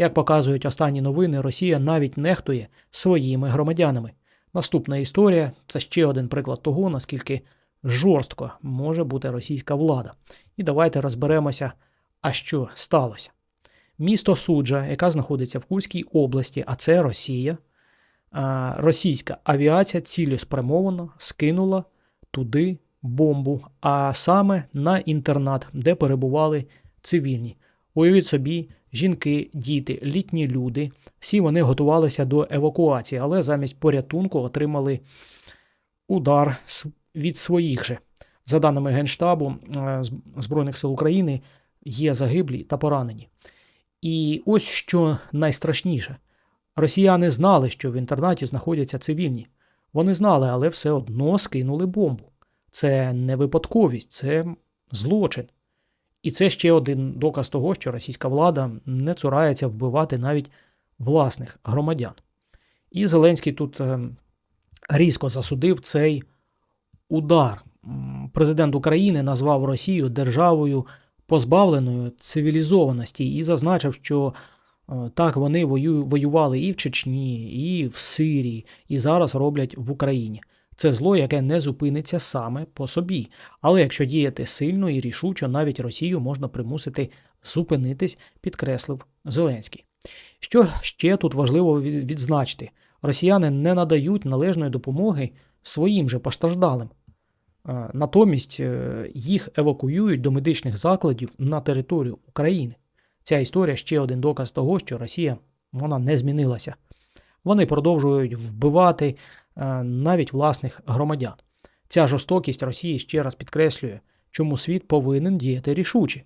Як показують останні новини, Росія навіть нехтує своїми громадянами. Наступна історія це ще один приклад того, наскільки жорстко може бути російська влада. І давайте розберемося, а що сталося. Місто Суджа, яка знаходиться в Курській області, а це Росія. Російська авіація цілеспрямовано скинула туди бомбу, а саме на інтернат, де перебували цивільні. Уявіть собі, жінки, діти, літні люди, всі вони готувалися до евакуації, але замість порятунку отримали удар від своїх же. За даними Генштабу е, Збройних сил України, є загиблі та поранені. І ось що найстрашніше: росіяни знали, що в інтернаті знаходяться цивільні. Вони знали, але все одно скинули бомбу. Це не випадковість, це злочин. І це ще один доказ того, що російська влада не цурається вбивати навіть власних громадян. І Зеленський тут е, різко засудив цей удар. Президент України назвав Росію державою позбавленою цивілізованості і зазначив, що е, так вони вою- воювали і в Чечні, і в Сирії, і зараз роблять в Україні. Це зло, яке не зупиниться саме по собі. Але якщо діяти сильно і рішучо, навіть Росію можна примусити зупинитись, підкреслив Зеленський. Що ще тут важливо відзначити: росіяни не надають належної допомоги своїм же постраждалим. Е, Натомість е, їх евакуюють до медичних закладів на територію України. Ця історія ще один доказ того, що Росія вона не змінилася. Вони продовжують вбивати навіть власних громадян. Ця жорстокість Росії ще раз підкреслює, чому світ повинен діяти рішуче.